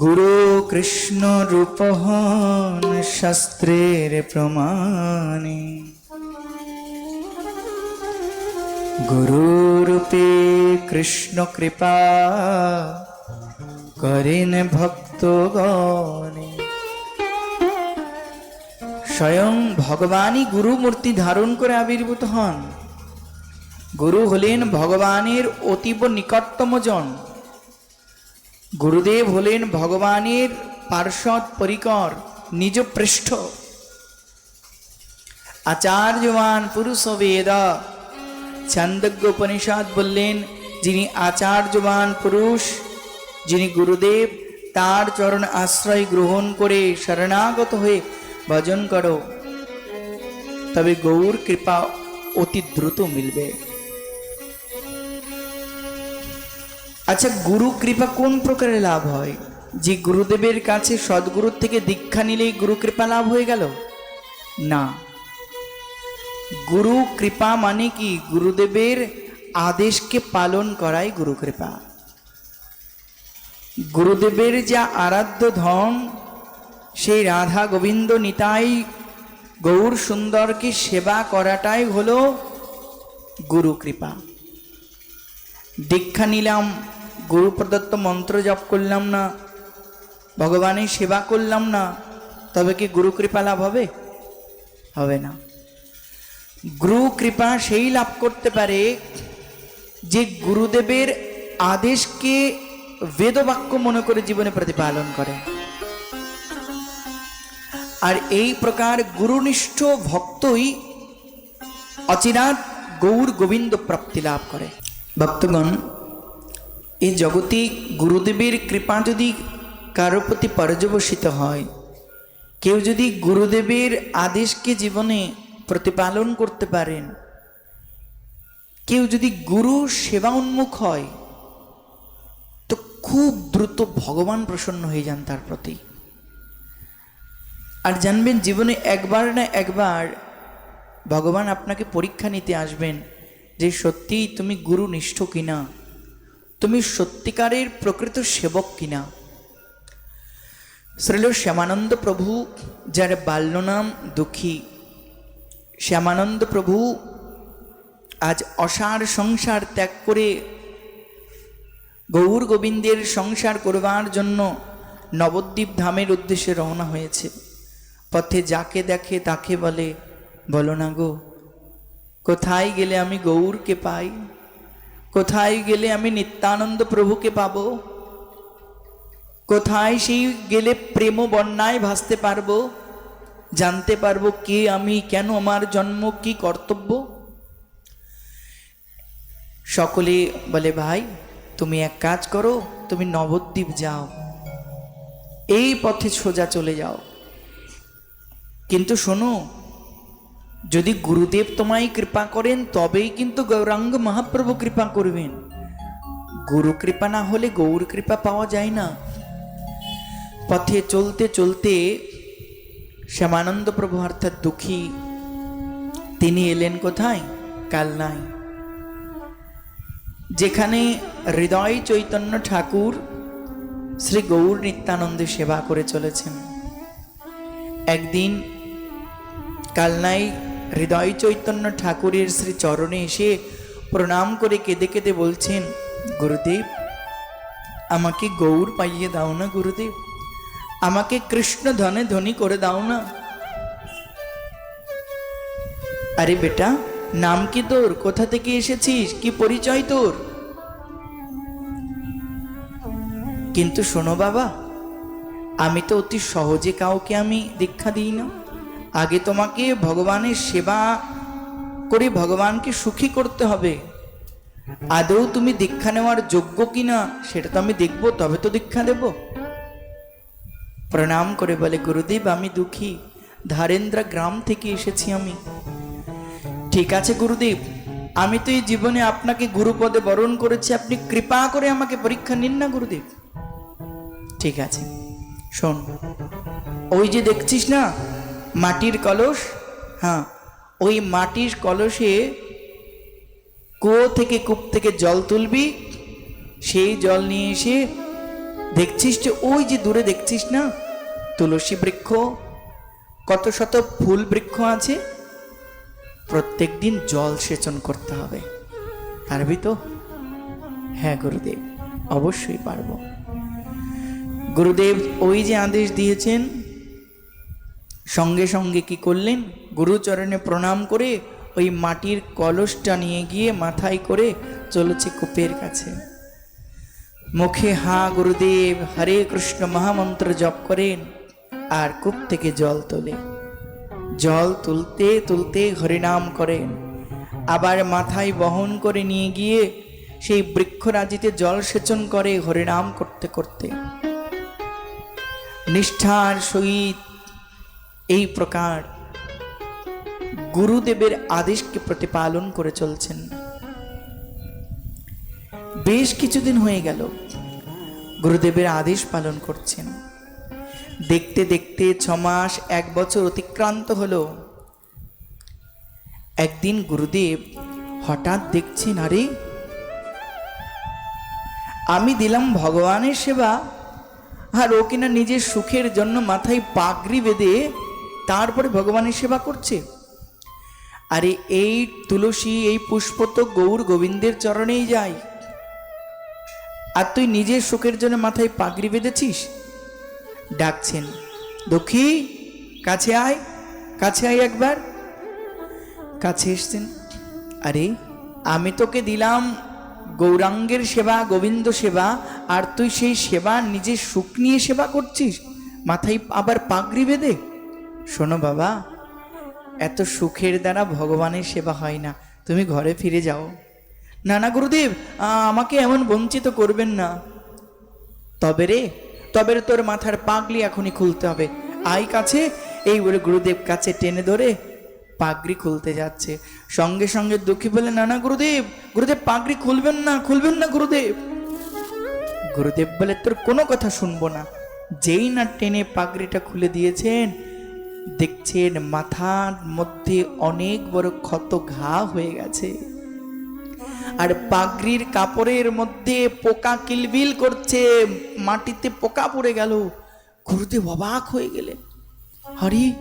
গুরু কৃষ্ণ রূপহন শাস্ত্রের প্রমাণে। গুরু রূপে কৃষ্ণ কৃপা করেন ভক্তগণে। স্বয়ং ভগবানই গুরু মূর্তি ধারণ করে আবির্ভূত হন। গুরু হলেন ভগবানের অতীব নিকটতম জন। গুরুদেব হলেন ভগবানের পার্শ্বদ পরিকর নিজ পৃষ্ঠ আচার্যবান পুরুষ বেদ ছন্দজ্ঞ উপনিষদ বললেন, যিনি আচার্যবান পুরুষ, যিনি গুরুদেব, তার চরণ আশ্রয় গ্রহণ করে শরণাগত হয়ে ভজন করো। তবে গৌর কৃপা অতি দ্রুত মিলবে। আচ্ছা গুরু কৃপা কোন প্রকারে লাভ হয়? যে গুরুদেবের কাছে সদ্গুরুর থেকে দীক্ষা নিলেই গুরু কৃপা লাভ হয়ে গেল? না। গুরু কৃপা মানে কি? গুরুদেবের আদেশকে পালন করাই গুরু কৃপা। গুরুদেবের যা আরাধ্য ধন, সেই রাধা গোবিন্দ নিতাই গৌর সুন্দরকে সেবা করাটাই হলো গুরু কৃপা। দীক্ষা নিলাম গুরু প্রদত্ত মন্ত্র জপ করলাম না, ভগবানের সেবা করলাম না, তবে কি গুরু কৃপা লাভ হবে? হবে না। গুরু কৃপা সেই লাভ করতে পারে যে গুরুদেবের আদেশকে বেদবাক্য মনে করে জীবনে প্রতিপালন করে। আর এই প্রকার গুরুনিষ্ঠ ভক্তই অচিরাত গৌর গোবিন্দ প্রাপ্তি লাভ করে। ভক্তগণ এই জগতে গুরুদেবের কৃপা যদি কারও প্রতি পর্যবসিত হয়, কেউ যদি গুরুদেবের আদেশকে জীবনে প্রতিপালন করতে পারেন, কেউ যদি গুরু সেবা উন্মুখ হয়, তো খুব দ্রুত ভগবান প্রসন্ন হয়ে যান তার প্রতি। আর জানবেন, জীবনে একবার না একবার ভগবান আপনাকে পরীক্ষা নিতে আসবেন যে সত্যিই তুমি গুরু নিষ্ঠ কিনা। তুমি সত্যিকারের প্রকৃত সেবক কিনা? শ্রীল শ্যামানন্দ প্রভু, যার বাল্যনাম দুঃখী। শ্যামানন্দ প্রভু, আজ অসার সংসার ত্যাগ করে গৌর গোবিন্দের সংসার করবার জন্য নবদ্বীপ ধামের উদ্দেশ্যে রওনা হয়েছে। পথে যাকে দেখে তাকে বলে, বলো না গো, কোথায় গেলে আমি গৌরকে পাই? কোথায় গেলে আমি নিত্যানন্দ প্রভুকে পাব? কোথায় সেই গেলে প্রেম বন্যায় ভাসতে পারব? জানতে পারব কে আমি, কেন আমার জন্ম, কি কর্তব্য? সকলে বলে, ভাই, তুমি এক কাজ করো, তুমি নবদ্বীপ যাও। এই পথে সোজা চলে যাও। কিন্তু শোনো যদি গুরুদেব তোমায় কৃপা করেন, তবেই কিন্তু গৌরাঙ্গ মহাপ্রভু কৃপা করবেন। গুরু কৃপা না হলে গৌর কৃপা পাওয়া যায় না। পথে চলতে চলতে শ্যামানন্দ প্রভু অর্থাৎ দুঃখী, তিনি এলেন কোথায়? কালনায়। যেখানে হৃদয় চৈতন্য ঠাকুর শ্রী গৌর নিত্যানন্দে সেবা করে চলেছেন। একদিন কালনায় হৃদয় চৈতন্য ঠাকুরের শ্রী চরণে এসে প্রণাম করে কেঁদে কেঁদে বলছেন, গুরুদেব, আমাকে গৌর পাইয়ে দাও না গুরুদেব। আমাকে কৃষ্ণ ধনে ধনী করে দাও না। আরে বেটা, নাম কি তোর? কোথা থেকে এসেছিস? কি পরিচয় তোর? কিন্তু শোনো বাবা, আমি তো অতি সহজে কাউকে আমি দীক্ষা দিই না। আগে তোমাকে ভগবানের সেবা করে ভগবানকে সুখী করতে হবে। আদৌ তুমি দীক্ষা নেওয়ার যোগ্য কিনা, সেটা তো আমি দেখব, তবে তো দীক্ষা দেব। প্রণাম করে বলে, গুরুদেব, আমি দুঃখী। ধারেন্দ্রা গ্রাম থেকে এসেছি আমি। ঠিক আছে, গুরুদেব। আমি তো এই জীবনে আপনাকে গুরুপদে বরণ করেছি। আপনি কৃপা করে আমাকে পরীক্ষা নিন না, গুরুদেব। ঠিক আছে, শোন। ওই যে দেখছিস না মাটির কলস হ্যাঁ ওই মাটির কলসে কুয়ো থেকে কূপ থেকে জল তুলবি, সেই জল নিয়ে এসে দেখছিস যে, ওই যে দূরে দেখছিস না, তুলসী বৃক্ষ, কত শত ফুল বৃক্ষ আছে, প্রত্যেক দিন জল সেচন করতে হবে। পারবি তো? হ্যাঁ গুরুদেব, অবশ্যই পারব। গুরুদেব ওই যে আদেশ দিয়েছেন সঙ্গে সঙ্গে কি করলেন? গুরুচরণে প্রণাম করে ওই মাটির কলসটা নিয়ে গিয়ে মাথায় করে চলেছে কূপের কাছে। মুখে, হা, গুরুদেব, হরে কৃষ্ণ, মহামন্ত্র জপ করেন। আর কূপ থেকে জল তোলে। জল তুলতে তুলতে হরিনাম করেন। আবার মাথায় বহন করে নিয়ে গিয়ে সেই বৃক্ষরাজিতে জল সেচন করে হরিনাম করতে করতে। নিষ্ঠার সহিত এই প্রকার গুরুদেবের আদেশকে প্রতিপালন করে চলছেন। বেশ কিছুদিন হয়ে গেল, গুরুদেবের আদেশ পালন করছেন। দেখতে দেখতে ছ মাস, এক বছর অতিক্রান্ত হলো। একদিন গুরুদেব হঠাৎ দেখছেন, আরে, আমি দিলাম ভগবানের সেবা, আর ও কিনা নিজের সুখের জন্য মাথায় পাগড়ি বেঁধে তারপরে ভগবানের সেবা করছে। আরে এই তুলসী, এই পুষ্প তো গৌর গোবিন্দের চরণেই যায়। আর তুই নিজের সুখের জন্য মাথায় পাগড়ি বেঁধেছিস? ডাকছেন দক্ষী কাছে আয় কাছে আয় একবার। কাছে এসছেন, আরে, আমি তোকে দিলাম গৌরাঙ্গের সেবা, গোবিন্দ সেবা, আর তুই সেই সেবা নিজের সুখ নিয়ে সেবা করছিস? মাথায় আবার পাগড়ি বেঁধে? শোনো বাবা, এত সুখের দ্বারা ভগবানের সেবা হয় না। তুমি ঘরে ফিরে যাও। না না গুরুদেব আমাকে এমন বঞ্চিত করবেন না। তবে রে, তবে তোর মাথার পাগলি এখনই খুলতে হবে। আই কাছে, এই বলে গুরুদেব কাছে টেনে ধরে পাগড়ি খুলতে যাচ্ছে। সঙ্গে সঙ্গে দুঃখী বলে না না গুরুদেব গুরুদেব পাগড়ি খুলবেন না খুলবেন না গুরুদেব। গুরুদেব বলে, তোর কোনো কথা শুনব না। যেই না টেনে পাগড়িটা খুলে দিয়েছেন দেখছেন মাথার মধ্যে অনেক বড় ক্ষত ঘা হয়ে গেছে। আর পাগড়ির কাপড়ের মধ্যে পোকা কিলবিল করছে, মাটিতে পোকা পড়ে গেল। গুরুদেব অবাক হয়ে গেলেন। হরি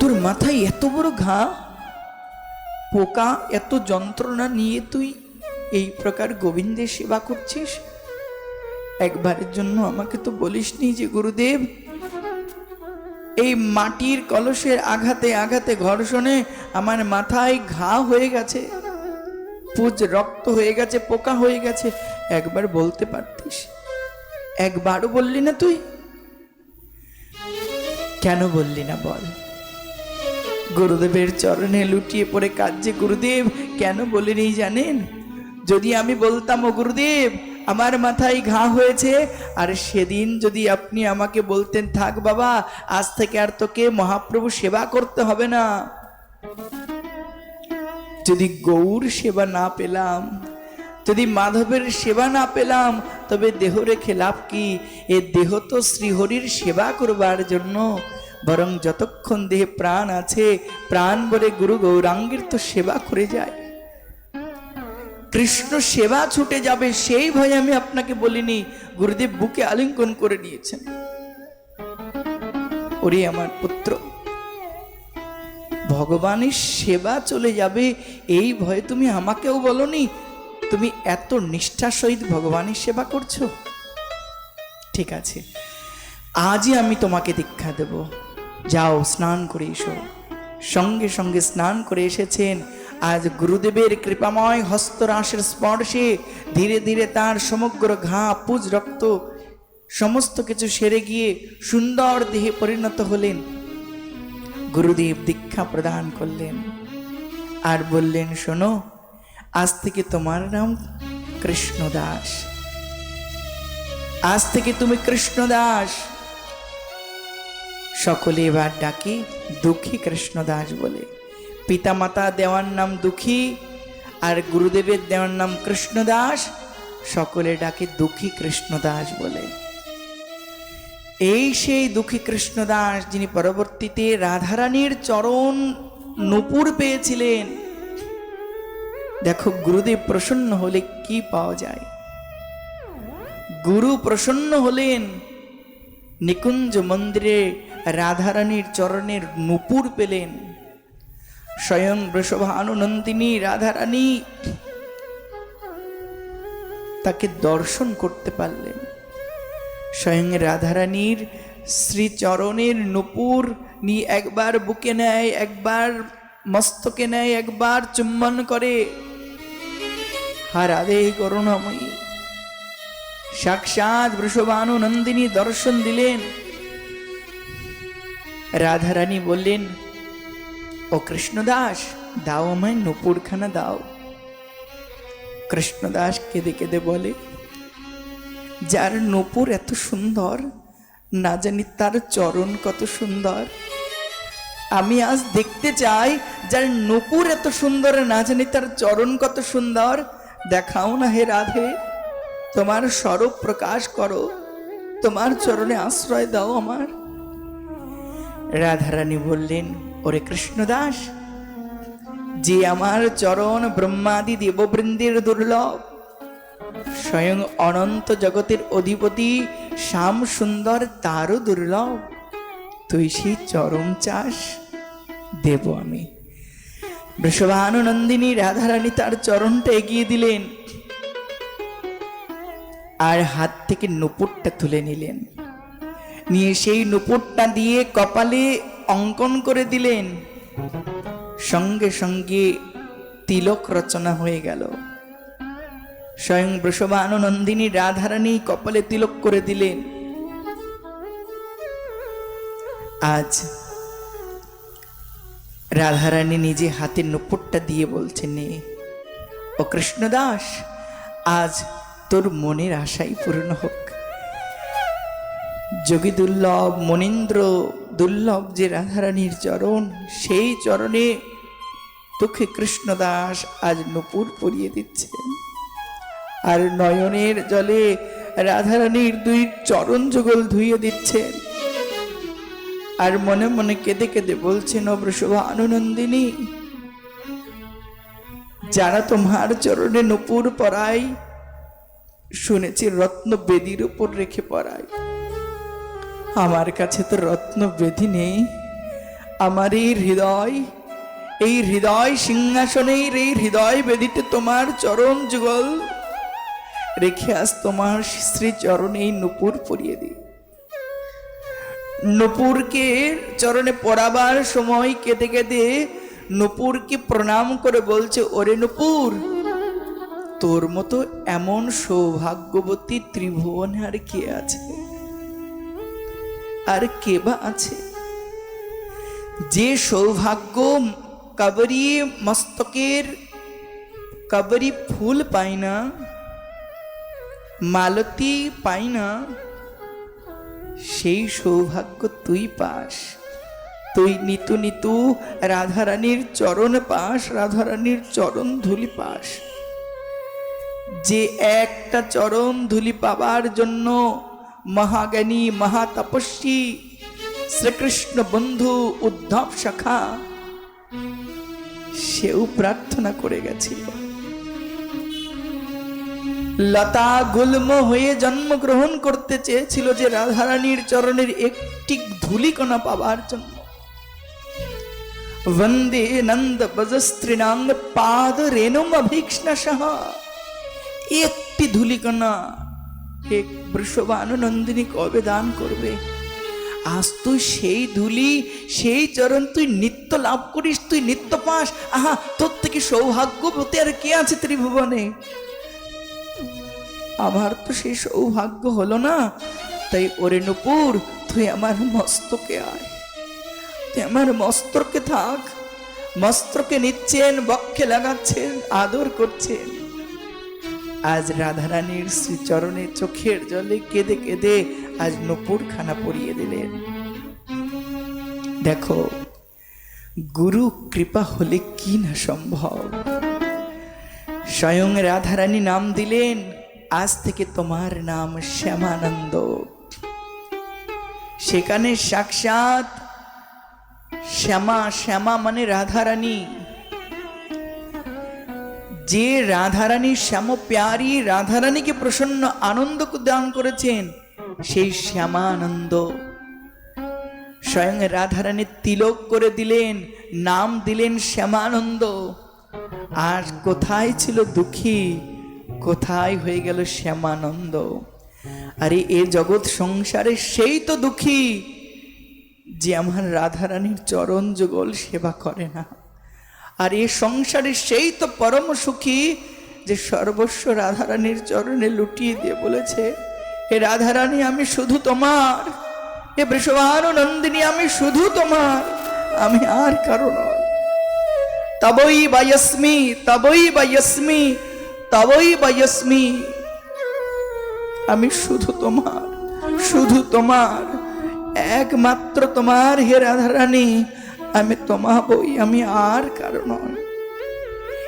তোর মাথায় এত বড় ঘা? পোকা এত যন্ত্রণা নিয়ে তুই এই প্রকার গোবিন্দের সেবা করছিস? একবারের জন্য আমাকে তো বলিসনি যে গুরুদেব এই মাটির কলসের আঘাতে আঘাতে ঘর্ষণে আমার মাথায় ঘা হয়ে গেছে। পুজ রক্ত হয়ে গেছে, পোকা হয়ে গেছে। একবার বলতে পারতিস। একবারও বললি না তুই? কেন বললি না বল? গুরুদেবের চরণে লুটিয়ে পড়ে কাঁদছে গুরুদেব। কেন বলিনি জানেন? যদি আমি বলতাম ও গুরুদেব আমার মাথায় ঘা হয়েছে, আর সেদিন যদি আপনি আমাকে বলতেন, থাক বাবা, আজ থেকে আর তোকে মহাপ্রভু সেবা করতে হবে না। যদি গৌর সেবা না পেলাম, যদি মাধবের সেবা না পেলাম, তবে দেহ রেখে লাভ কি? এ দেহ তো শ্রীহরির সেবা করবার জন্য, বরং যতক্ষণ দেহে প্রাণ আছে, প্রাণ বলে গুরু গৌরাঙ্গের তো সেবা করে যায়। কৃষ্ণ সেবা ছুটে যাবে, সেই ভয়ে আমি আপনাকে বলিনি, গুরুদেব বুকে আলিঙ্গন করে নিয়েছেন ওরে আমার পুত্র, ভগবানের সেবা চলে যাবে, এই ভয়ে তুমি আমাকেও বলনি, তুমি এত নিষ্ঠার সহিত ভগবানের সেবা করছ? ঠিক আছে, আজই আমি তোমাকে দীক্ষা দেব। যাও, স্নান করে এসো। সঙ্গে সঙ্গে স্নান করে এসেছেন আজ গুরুদেবের কৃপাময় হস্তরাশের স্পর্শে ধীরে ধীরে তার সমগ্র ঘা, পুজ, রক্ত সমস্ত কিছু সেরে গিয়ে সুন্দর দেহে পরিণত হলেন। গুরুদেব দীক্ষা প্রদান করলেন। আর বললেন, শোনো, আজ থেকে তোমার নাম কৃষ্ণদাস। আজ থেকে তুমি কৃষ্ণদাস। সকলে এবার ডাকি, দুঃখী কৃষ্ণদাস বলে। পিতামাতা দেওয়ার নাম দুঃখী আর গুরুদেবের দেওয়ার নাম কৃষ্ণদাস, সকলে ডাকে দুঃখী কৃষ্ণদাস বলে। এই সেই দুঃখী কৃষ্ণদাস যিনি পরবর্তীতে রাধারানীর চরণ নূপুর পেয়েছিলেন। দেখো, গুরুদেব প্রসন্ন হলে কি পাওয়া যায়? গুরু প্রসন্ন হলেন, নিকুঞ্জ মন্দিরে রাধারানীর চরণের নুপুর পেলেন। স্বয়ং বৃষভানুনন্দিনী রাধারানী তাকে দর্শন করতে পারলেন। স্বয়ং রাধারানীর শ্রীচরণের নুপুর নিয়ে একবার বুকে নেয়, একবার মস্তকে নেয়, একবার চুম্বন করে। হা রাধে করুণাময়ী। সাক্ষাৎ বৃষভানু নন্দিনী দর্শন দিলেন। রাধারানী বললেন ও কৃষ্ণদাস, দাও আমায় নুপুরখানা দাও। কৃষ্ণদাস কেঁদে কেঁদে বলে, যার নূপুর এত সুন্দর, না জানি তার চরণ কত সুন্দর। আমি আজ দেখতে চাই যার নূপুর এত সুন্দর, না জানি তার চরণ কত সুন্দর। দেখাও না হে রাধে, তোমার স্বরূপ প্রকাশ করো। তোমার চরণে আশ্রয় দাও আমার। রাধারানী বললেন, ওরে কৃষ্ণদাস, যে আমার চরণ ব্রহ্মাদি দেববৃন্দের দুর্লভ, স্বয়ং অনন্ত জগতের অধিপতি শ্যাম সুন্দর তারও দুর্লভ, তুই সেই চরম চাস, দেব আমি। বৃষভানুনন্দিনী রাধারানী তার চরণটা এগিয়ে দিলেন আর হাত থেকে নুপুরটা তুলে নিলেন। নিয়ে সেই নুপুরটা দিয়ে কপালে অঙ্কন করে দিলেন। সঙ্গে সঙ্গে তিলক রচনা হয়ে গেল। স্বয়ং বৃষভানুনন্দিনী রাধারানী কপালে তিলক করে দিলেন। আজ রাধারানী নিজে হাতের নুপুরটা দিয়ে বলছেন ও কৃষ্ণদাস, আজ তোর মনের আশাই পূর্ণ হোক। যোগী দুর্লভ মনীন্দ্র দুর্লভ যে রাধারানীর চরণ, সেই চরণে তোকে কৃষ্ণদাস আজ নুপুর পরিয়ে দিচ্ছেন। আর নয়নের জলে রাধারানীর দুই চরণ যুগল ধুইয়ে দিচ্ছেন। আর মনে মনে কেঁদে কেঁদে বলছেন অব্রশোভা আনন্দিনী যারা তোমার চরণে নূপুর পরাই শুনেছি রত্ন বেদির উপর রেখে পরাই আমার কাছে তো রত্ন বেধি নেই। আমার এই হৃদয় এই হৃদয় সিংহাসনের, এই হৃদয় বেদিতে তোমার চরণ যুগল। রেখে আজ তোমার শ্রী চরণে নুপুর পরিয়ে দিই। নুপুরকে চরণে পড়াবার সময় কেঁদে কেঁদে নুপুরকে প্রণাম করে বলছে, ওরে নুপুর, তোর মতো এমন সৌভাগ্যবতী ত্রিভুবনে আর কে আছে? আর কে বা আছে? যে সৌভাগ্য কাবরি মস্তকের কাবরি ফুল পাই না, মালতী পাই না, সেই সৌভাগ্য তুই পাস। তুই নিতু নিতু রাধারানীর চরণ পাস, রাধারানীর চরণ ধুলি পাস। যে একটা চরণ ধুলি পাবার জন্য মহাজ্ঞানী মহাতপস্বী শ্রীকৃষ্ণ বন্ধু উদ্ধব শাখা, সেও প্রার্থনা করে গেছিল। লতা গুল্ম হয়ে জন্মগ্রহণ করতে চেয়েছিল যে রাধারানীর চরণের একটি ধুলিকণা পাবার জন্য। বন্দে নন্দ বজস্ত্রীনাঙ্গ পাদ রেণুম অভীক্ষ্ণসহ একটি ধুলিকণা বৃষভানু নন্দিনী, কবে দান করবে? আজ তুই সেই ধুলি, সেই চরণ, তুই নিত্য লাভ করিস, তুই নিত্য পাস। আহা, তোর থেকে সৌভাগ্যবতী আর কে আছে ত্রিভুবনে? আমার তো সেই সৌভাগ্য হলো না। তাই ওরে নুপুর, তুই আমার মস্তকে আয়। তুই আমার মস্তকে থাক। মস্তকে নিচ্ছেন, বক্ষে লাগাচ্ছেন, আদর করছেন। আজ রাধারানীর শ্রীচরণে চোখের জলে কেঁদে কেঁদে আজ নুপুর খানা পরিয়ে দিলেন। দেখো, গুরু কৃপা হলে কি না সম্ভব? স্বয়ং রাধারানী নাম দিলেন, আজ থেকে তোমার নাম শ্যামানন্দ। সেখানে সাক্ষাৎ শ্যামা শ্যামা মানে রাধারানী। যে রাধারানী শ্যাম প্যারি রাধারানীকে প্রসন্ন আনন্দ দান করেছেন, সেই শ্যামানন্দ। স্বয়ং রাধারানী তিলক করে দিলেন, নাম দিলেন শ্যামানন্দ। আর কোথায় ছিল দুঃখী? কোথায় হয়ে গেল শ্যামানন্দ? আরে এ জগৎ সংসারে সেই তো দুঃখী, যে আমার রাধারানীর চরণ যুগল সেবা করে না। আর এই সংসারে সেই তো পরম সুখী যে সর্বস্ব রাধারানীর চরণে লুটিয়ে দিয়ে বলেছে হে রাধারানী, আমি শুধু তোমার। হে বৃষভানন্দিনী আমি শুধু তোমার। আমি আর কারও নয় তবই বায়স্মি তবই বায়স্মি তবই বায়স্মি আমি শুধু তোমার শুধু তোমার। একমাত্র তোমার হে রাধারানী আমি তোমা বই, আমি আর কারও নয়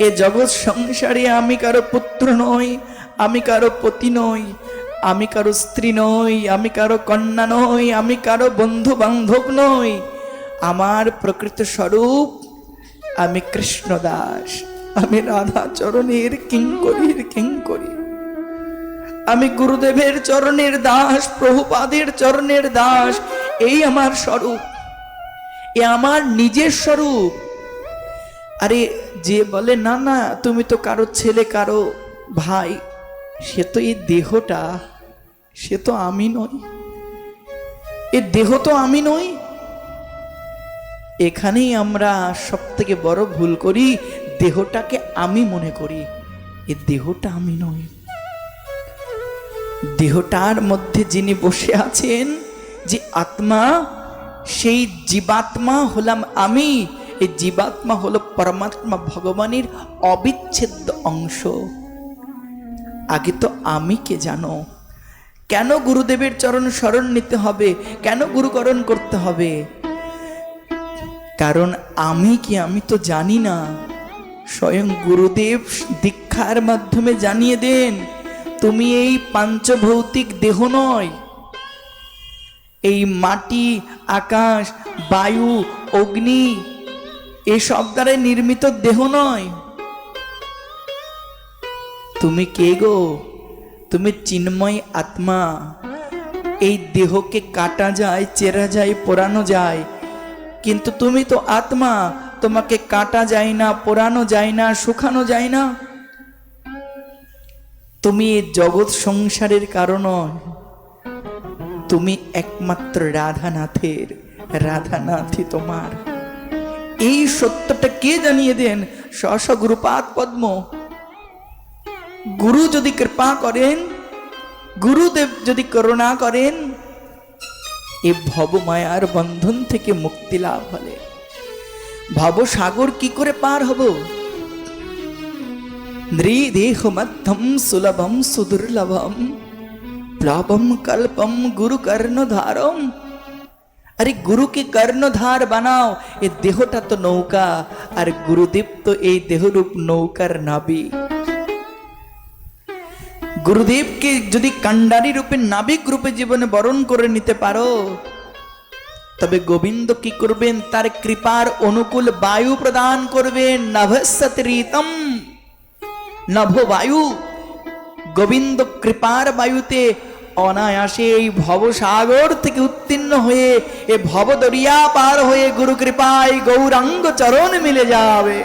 এ জগৎ সংসারে আমি কারও পুত্র নই, আমি কারও পতি নই, আমি কারও স্ত্রী নই, আমি কারও কন্যা নই, আমি কারও বন্ধু বান্ধব নই। আমার প্রকৃত স্বরূপ আমি কৃষ্ণ দাস আমি রাধা চরণের কিঙ্করীর কিঙ্করী। আমি গুরুদেবের চরণের দাস, প্রভুপাদের চরণের দাস, এই আমার স্বরূপ। এ আমার নিজের স্বরূপ। আরে যে বলে, না না, তুমি তো কারও ছেলে, কারও ভাই, সে তো এই দেহটা, সে তো আমি নই। এ দেহ তো আমি নই। এখানেই আমরা সব থেকে বড় ভুল করি, দেহটাকে আমি মনে করি, এ দেহটা আমি নই। দেহটার মধ্যে যিনি বসে আছেন, যে আত্মা সেই জীবাত্মা হলাম আমি। এই জীবাত্মা হলো পরমাত্মা ভগবানের অবিচ্ছেদ্য অংশ। আগে তো আমি কে জানো? কেন গুরুদেবের চরণ স্মরণ নিতে হবে? কেন গুরুকরণ করতে হবে? কারণ আমি কি আমি তো জানি না। স্বয়ং গুরুদেব দীক্ষার মাধ্যমে জানিয়ে দেন, তুমি এই পাঞ্চভৌতিক দেহ নয় এই মাটি, আকাশ, বায়ু, অগ্নি, এসব দ্বারা নির্মিত দেহ নয়। তুমি কে গো? তুমি চিন্ময় আত্মা। এই দেহকে কাটা যায়, চেরা যায়, পোড়ানো যায়। কিন্তু তুমি তো আত্মা। তোমাকে কাটা যায় না, পোড়ানো যায় না, শুকানো যায় না। তুমি জগৎ সংসারের কারণ তুমি একমাত্র রাধানাথের রাধানাথই তোমার। এই সত্যটা কে জানিয়ে দেন? স্ব গুরুপাদ পদ্ম। গুরু যদি কৃপা করেন, গুরুদেব যদি করুণা করেন, এ ভবমায়ার বন্ধন থেকে মুক্তি লাভ হলে। ভবসাগর কি করে পার হব? নৃদেহ মধ্যম সুলভম সুদুর্লভম। প্লাবম কল্পম গুরু কর্ণধারম আরে গুরুকে কর্ণধার বানাও এ দেহটা তো নৌকা আর গুরুদেব তো এই দেহরূপ নৌকার নাবি গুরুদেবকে যদি কান্ডারি রূপে নাবিক রূপে জীবনে বরণ করে নিতে পারো তবে গোবিন্দ কি করবেন তার কৃপার অনুকূল বায়ু প্রদান করবেন নভসত রীতম নভ বায়ু গোবিন্দ কৃপার বায়ুতে অনায়াসে এই ভবসাগর থেকে উত্তীর্ণ হয়ে এ ভবদরিয়া পার হয়ে গুরু কৃপায় গৌরাঙ্গ চরণ মিলে যাবে।